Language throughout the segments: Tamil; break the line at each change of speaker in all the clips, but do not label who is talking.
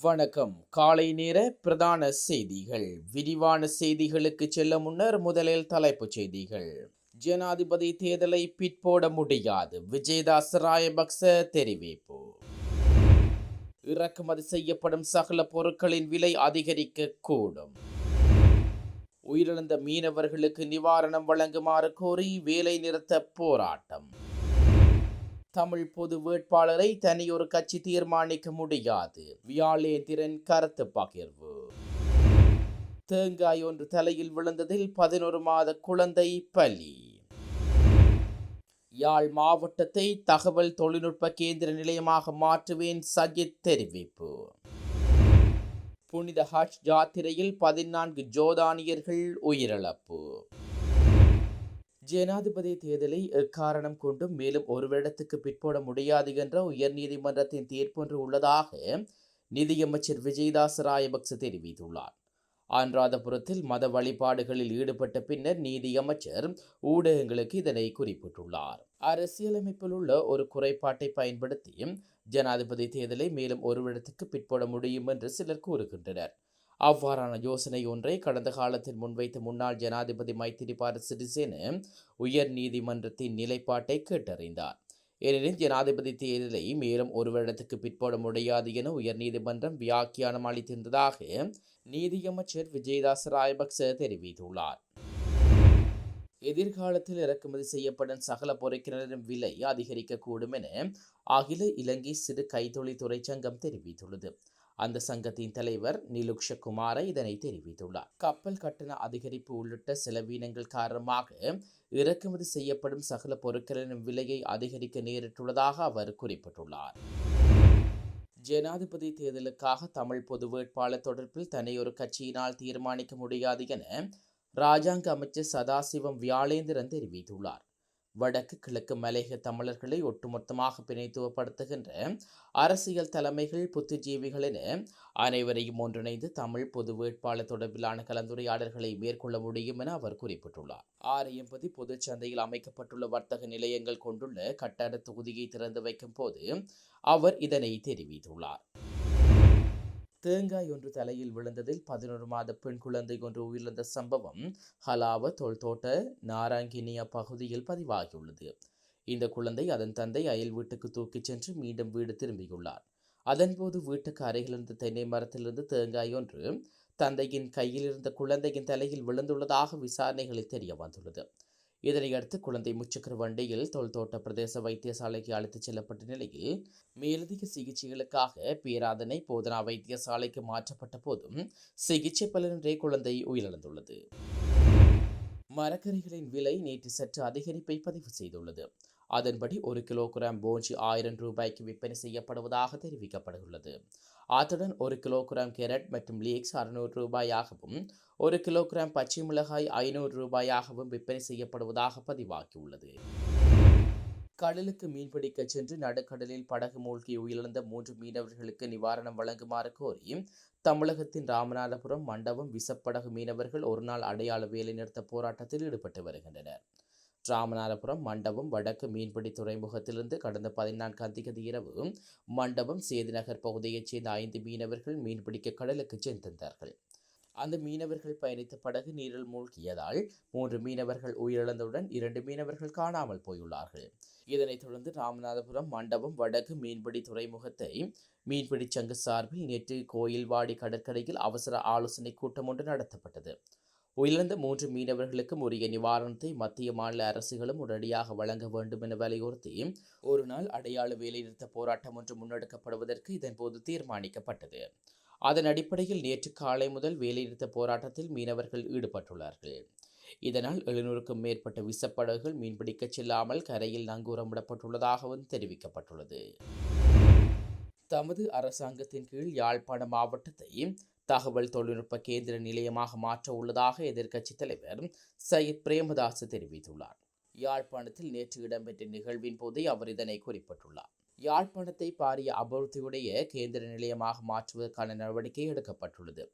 வணக்கம். காலை நேர பிரதான செய்திகள். விரிவான செய்திகளுக்கு செல்ல முன்னர் முதலில் தலைப்புச் செய்திகள். ஜனாதிபதி தேர்தலை பிற்போட முடியாது. விஜயதாஸ் ராயபக்ச தெரிவிப்பு. இறக்குமதி செய்யப்படும் சகல பொருட்களின் விலை அதிகரிக்க கூடும். உயிரிழந்த மீனவர்களுக்கு நிவாரணம் வழங்குமாறு கோரி வேலை நிறுத்த போராட்டம். தமிழ் பொது வேட்பாளரை தனியொரு கட்சி தீர்மானிக்க முடியாது. வியாழேந்திரன் கருத்து பகிர்வு. தேங்காய் ஒன்று தலையில் விழுந்ததில் பதினொரு மாத குழந்தை பலி. யாழ் மாவட்டத்தை தகவல் தொழில்நுட்ப கேந்திர நிலையமாக மாற்றுவேன் சஜித் தெரிவிப்பு. புனித ஹஜ் யாத்திரையில் பதினான்கு ஜோதானியர்கள் உயிரிழப்பு. ஜனாதிபதி தேர்தலை எக்காரணம் கொண்டும் மேலும் ஒரு வருடத்துக்கு பிற்போட முடியாது என்ற உயர்நீதிமன்றத்தின் தீர்ப்பொன்று உள்ளதாக நிதியமைச்சர் விஜயதாஸ் ராயபக்ச தெரிவித்துள்ளார். அனுராதபுரத்தில் மத வழிபாடுகளில் ஈடுபட்ட பின்னர் நீதியமைச்சர் ஊடகங்களுக்கு இதனை குறிப்பிட்டுள்ளார். அரசியலமைப்பில் உள்ள ஒரு குறைபாட்டை பயன்படுத்தி ஜனாதிபதி தேர்தலை மேலும் ஒரு வருடத்துக்கு பிற்போட முடியும் என்று சிலர் கூறுகின்றனர். அவ்வாறான யோசனை ஒன்றை கடந்த காலத்தில் முன்வைத்த முன்னாள் ஜனாதிபதி மைத்திரிபால சிறிசேன உயர் நீதிமன்றத்தின் நிலைப்பாட்டை கேட்டறிந்தார். ஏனெனில் ஜனாதிபதி தேர்தலை மேலும் ஒரு வருடத்துக்கு பிற்போட முடியாது என உயர்நீதிமன்றம் வியாக்கியானம் அளித்திருந்ததாக நீதியமைச்சர் விஜயதாஸ் ராயபக்ச தெரிவித்துள்ளார். எதிர்காலத்தில் இறக்குமதி செய்யப்படும் சகல பொருட்களின் விலை அதிகரிக்கக்கூடும் என அகில இலங்கை சிறு கைத்தொழில் துறை சங்கம் தெரிவித்துள்ளது. அந்த சங்கத்தின் தலைவர் நிலுக்ஷகுமார இதனை தெரிவித்துள்ளார். கப்பல் கட்டண அதிகரிப்பு உள்ளிட்ட செலவீனங்கள் காரணமாக இறக்குமதி செய்யப்படும் சகல பொருட்களின் விலையை அதிகரிக்க நேரிட்டுள்ளதாக அவர் குறிப்பிட்டுள்ளார். ஜனாதிபதி தேர்தலுக்காக தமிழ் பொது வேட்பாளர் தொடர்பில் தனியொரு கட்சியினால் தீர்மானிக்க முடியாது என ராஜாங்க அமைச்சர் சதாசிவம் வியாழேந்திரன் தெரிவித்துள்ளார். வடக்கு கிழக்கு மலையக தமிழர்களை ஒட்டுமொத்தமாக பிணைத்துவப்படுத்துகின்ற அரசியல் தலைமைகள் புத்திஜீவிகள் என அனைவரையும் ஒன்றிணைந்து தமிழ் பொது வேட்பாளர் தொடர்பிலான கலந்துரையாடல்களை மேற்கொள்ள முடியும் என அவர் குறிப்பிட்டுள்ளார். ஆரையம்பதி பொதுச் சந்தையில் அமைக்கப்பட்டுள்ள வர்த்தக நிலையங்கள் கொண்டுள்ள கட்டட தொகுதியை திறந்து வைக்கும் போது அவர் இதனை தெரிவித்துள்ளார். தேங்காய் ஒன்று தலையில் விழுந்ததில் பதினொரு மாத பெண் குழந்தை ஒன்று உயிரிழந்த சம்பவம் ஹலாவ தொல்தோட்ட நாராங்கினியா பகுதியில் பதிவாகியுள்ளது. இந்த குழந்தை அதன் தந்தை அயல் வீட்டுக்கு தூக்கிச் சென்று மீண்டும் வீடு திரும்பியுள்ளார். அதன்போது வீட்டுக்கு அருகிலிருந்த தென்னை மரத்திலிருந்து தேங்காய் ஒன்று தந்தையின் கையில் இருந்த குழந்தையின் தலையில் விழுந்துள்ளதாக விசாரணைகளில் தெரிய வந்துள்ளது. இதனையடுத்து குழந்தை முச்சக்கர வண்டியில் தொல்தோட்ட பிரதேச வைத்தியசாலைக்கு அழைத்துச் செல்லப்பட்ட நிலையில் மேலதிக சிகிச்சைகளுக்காக பேராதனை போதனா வைத்தியசாலைக்கு மாற்றப்பட்ட போதும் சிகிச்சை பலனின்றே குழந்தை உயிரிழந்துள்ளது. மரக்கறிகளின் விலை நேற்று சற்று அதிகரிப்பை பதிவு செய்துள்ளது. அதன்படி ஒரு கிலோகிராம் போஞ்சி ஆயிரம் ரூபாய்க்கு விற்பனை செய்யப்படுவதாக தெரிவிக்கப்பட்டுள்ளது. அத்துடன் ஒரு கிலோகிராம் கேரட் மற்றும் லீக்ஸ் அறுநூறு ரூபாயாகவும் ஒரு கிலோகிராம் பச்சை மிளகாய் ஐநூறு ரூபாயாகவும் விற்பனை செய்யப்படுவதாக பதிவாகியுள்ளது. கடலுக்கு மீன்பிடிக்க சென்று நடுக்கடலில் படகு மூழ்கி உயிரிழந்த மூன்று மீனவர்களுக்கு நிவாரணம் வழங்குமாறு கோரி தமிழகத்தின் ராமநாதபுரம் மண்டபம் விசப்படகு மீனவர்கள் ஒருநாள் அடையாள வேலைநிறுத்த போராட்டத்தில் ஈடுபட்டு வருகின்றனர். ராமநாதபுரம் மண்டபம் வடக்கு மீன்பிடி துறைமுகத்திலிருந்து கடந்த பதினான்காம் தேதி இரவு மண்டபம் சேதுநகர் பகுதியைச் சேர்ந்த ஐந்து மீனவர்கள் மீன்பிடிக்க கடலுக்கு சென்றிருந்தார்கள். அந்த மீனவர்கள் பயணித்த படகு நீரில் மூழ்கியதால் மூன்று மீனவர்கள் உயிரிழந்தவுடன் இரண்டு மீனவர்கள் காணாமல் போயுள்ளார்கள். இதனைத் தொடர்ந்து ராமநாதபுரம் மண்டபம் வடக்கு மீன்பிடி துறைமுகத்தை மீன்பிடி சங்க சார்பில் நேற்று கோயில்வாடி கடற்கரையில் அவசர ஆலோசனை கூட்டம் ஒன்று நடத்தப்பட்டது. உயிரிழந்த மூன்று மீனவர்களுக்கும் உரிய நிவாரணத்தை மத்திய மாநில அரசுகளும் உடனடியாக வழங்க வேண்டும் என வலியுறுத்தி ஒரு நாள் அடையாள வேலைநிறுத்த போராட்டம் ஒன்று முன்னெடுக்கப்படுவதற்கு இதன்போது தீர்மானிக்கப்பட்டது. அதன் அடிப்படையில் நேற்று காலை முதல் வேலைநிறுத்த போராட்டத்தில் மீனவர்கள் ஈடுபட்டுள்ளார்கள். இதனால் எழுநூறுக்கும் மேற்பட்ட விசப்படகுகள் மீன்பிடிக்கச் செல்லாமல் கரையில் நங்கூரமிடப்பட்டுள்ளதாகவும் தெரிவிக்கப்பட்டுள்ளது. தமது அரசாங்கத்தின் கீழ் யாழ்ப்பாண மாவட்டத்தை தகவல் தொழில்நுட்ப கேந்திர நிலையமாக மாற்ற உள்ளதாக எதிர்க்கட்சித் தலைவர் சையத் பிரேமதாஸ் தெரிவித்துள்ளார். யாழ்ப்பாணத்தில் நேற்று இடம்பெற்ற நிகழ்வின் போதே அவர் இதனை குறிப்பிட்டுள்ளார். யாழ்ப்பாணத்தை பாரிய அபிவிருத்தியுடைய கேந்திர நிலையமாக மாற்றுவதற்கான நடவடிக்கை எடுக்கப்பட்டுள்ளது.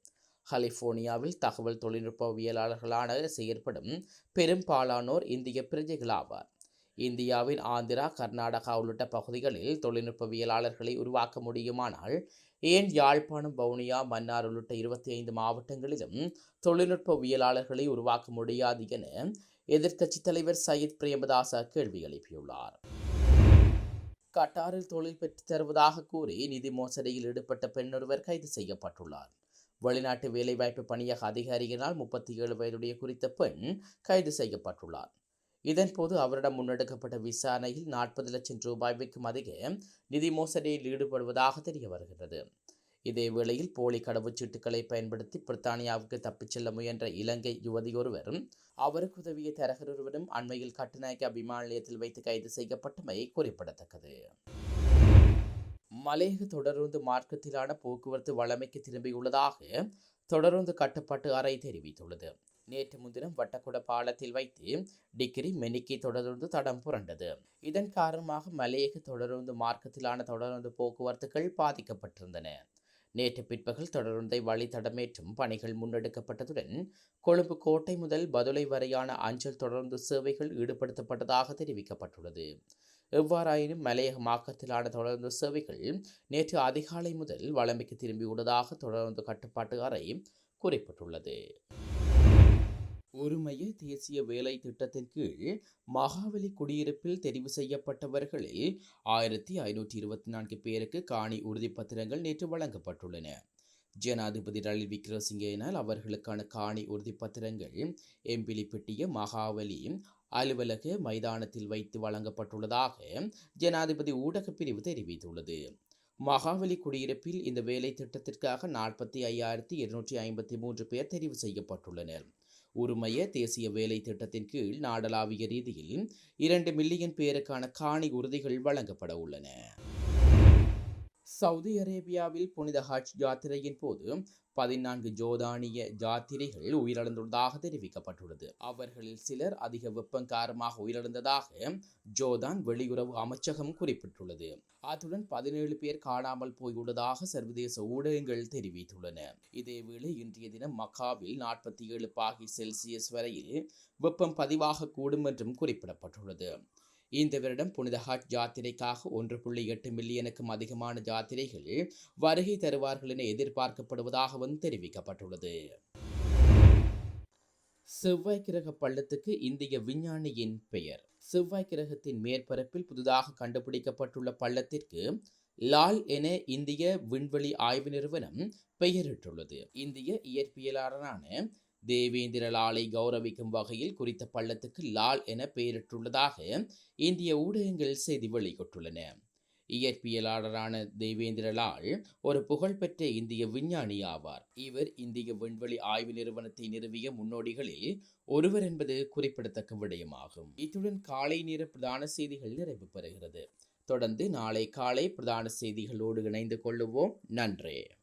கலிபோர்னியாவில் தகவல் தொழில்நுட்பவியலாளர்களான செயற்படும் பெரும்பாலானோர் இந்திய பிரஜைகளாவார். இந்தியாவின் ஆந்திரா கர்நாடகா உள்ளிட்ட பகுதிகளில் தொழில்நுட்பவியலாளர்களை உருவாக்க முடியுமானால் ஏன் யாழ்ப்பாணம் வவுனியா மன்னார் உள்ளிட்ட இருபத்தி ஐந்து மாவட்டங்களிலும் தொழில்நுட்பவியலாளர்களை உருவாக்க முடியாது என எதிர்க்கட்சித் தலைவர் சயித் பிரேமதாசா கேள்வி எழுப்பியுள்ளார். கட்டாரில் தொழில் பெற்றுத் தருவதாக கூறி நிதி மோசடியில் ஈடுபட்ட பெண்ணொருவர் கைது செய்யப்பட்டுள்ளார். வெளிநாட்டு வேலைவாய்ப்பு பணியக அதிகாரியினால் முப்பத்தி ஏழு வயதுடைய குறித்த பெண் கைது செய்யப்பட்டுள்ளார். இதன்போது அவரிடம் முன்னெடுக்கப்பட்ட விசாரணையில் நாற்பது லட்சம் ரூபாய்க்கும் அதிக நிதி மோசடியில் ஈடுபடுவதாக தெரிய வருகிறது இதே வேளையில் போலி கடவுச்சீட்டுகளை பயன்படுத்தி பிரித்தானியாவுக்கு தப்பிச் செல்ல முயன்ற இலங்கை யுவதியொருவரும் அவருக்கு உதவிய தரகர் ஒருவரும் அண்மையில் கட்டுநாயக்க விமான நிலையத்தில் வைத்து கைது செய்யப்பட்டமை குறிப்பிடத்தக்கது. மலையக தொடருந்து மார்க்கத்திலான போக்குவரத்து வளமைக்கு திரும்பியுள்ளதாக தொடருந்து கட்டுப்பாட்டு அறை தெரிவித்துள்ளது. நேற்று முன்தினம் வட்டக்குட பாலத்தில் வைத்து டிகிரி மெனிக்கி தொடருந்து தடம் புரண்டது. இதன் காரணமாக மலையக தொடருந்து மார்க்கத்திலான தொடருந்து போக்குவரத்துகள் பாதிக்கப்பட்டிருந்தன. நேற்று பிற்பகல் தொடருந்தை வழித்தடமேற்றும் பணிகள் முன்னெடுக்கப்பட்டதுடன் கொழும்பு கோட்டை முதல் பதுளை வரையான அஞ்சல் தொடர்ந்து சேவைகள் ஈடுபடுத்தப்பட்டதாக தெரிவிக்கப்பட்டுள்ளது. எவ்வாறாயினும் மலையக மாக்கத்திலான தொடர்ந்து சேவைகள் நேற்று அதிகாலை முதல் வளமைக்கு திரும்பியுள்ளதாக தொடர்ந்து கட்டுப்பாட்டு அறை குறிப்பிட்டுள்ளது. ஒருமைய தேசிய வேலை திட்டத்தின் கீழ் மகாவலி குடியிருப்பில் தெரிவு செய்யப்பட்டவர்களில் ஆயிரத்தி ஐநூற்றி இருபத்தி நான்கு பேருக்கு காணி உறுதிப்பத்திரங்கள் நேற்று வழங்கப்பட்டுள்ளன. ஜனாதிபதி ரணில் விக்ரமசிங்கேனால் அவர்களுக்கான காணி உறுதிப்பத்திரங்கள் எம்பிலிப்பட்டிய மகாவலி அலுவலக மைதானத்தில் வைத்து வழங்கப்பட்டுள்ளதாக ஜனாதிபதி ஊடகப் பிரிவு தெரிவித்துள்ளது. மகாவலி குடியிருப்பில் இந்த வேலை திட்டத்திற்காக நாற்பத்தி ஐயாயிரத்தி இருநூற்றி ஐம்பத்தி மூன்று பேர் தெரிவு செய்யப்பட்டுள்ளனர். உரிமைய தேசிய வேலை திட்டத்தின் கீழ் நாடளாவிய ரீதியில் இரண்டு மில்லியன் பேருக்கான காணி உறுதிகள் வழங்கப்பட உள்ளன. சவுதி அரேபியாவில் புனித ஹஜ் யாத்திரையின் போது பதினான்கு ஜோதானிய ஜாத்திரைகள் உயிரிழந்துள்ளதாக தெரிவிக்கப்பட்டுள்ளது. அவர்களில் சிலர் அதிக வெப்பம் காரணமாக உயிரிழந்ததாக ஜோதான் வெளியுறவு அமைச்சகம் குறிப்பிட்டுள்ளது. அத்துடன் பதினேழு பேர் காணாமல் போயுள்ளதாக சர்வதேச ஊடகங்கள் தெரிவித்துள்ளன. இதேவேளை இன்றைய தினம் மக்காவில் நாற்பத்தி ஏழு பாகி செல்சியஸ் வரையில் வெப்பம் பதிவாக கூடும் என்றும் குறிப்பிடப்பட்டுள்ளது. இந்த வருடம் புனித ஹஜ் யாத்திரைக்காக ஒன்று புள்ளி எட்டு மில்லியனுக்கும் அதிகமான யாத்திரைகள் வருகை தருவார்கள் என எதிர்பார்க்கப்படுவதாகவும் தெரிவிக்கப்பட்டுள்ளது. செவ்வாய் கிரக பள்ளத்துக்கு இந்திய விஞ்ஞானியின் பெயர். செவ்வாய் கிரகத்தின் மேற்பரப்பில் புதிதாக கண்டுபிடிக்கப்பட்டுள்ள பள்ளத்திற்கு லால் என இந்திய விண்வெளி ஆய்வு நிறுவனம் பெயரிட்டுள்ளது. இந்திய இயற்பியலாளரான தேவேந்திர லாலை கௌரவிக்கும் வகையில் குறித்த பள்ளத்துக்கு லால் என பெயரிட்டுள்ளதாக இந்திய ஊடகங்கள் செய்தி வெளியிட்டுள்ளன. இயற்பியலாளரான தேவேந்திர லால் ஒரு புகழ்பெற்ற இந்திய விஞ்ஞானி ஆவார். இவர் இந்திய விண்வெளி ஆய்வு நிறுவனத்தை நிறுவிய முன்னோடிகளில் ஒருவர் என்பது குறிப்பிடத்தக்க விடயமாகும். இத்துடன் காலை நேர பிரதான செய்திகள் நிறைவு பெறுகிறது. தொடர்ந்து நாளை காலை பிரதான செய்திகளோடு இணைந்து கொள்ளுவோம். நன்றி.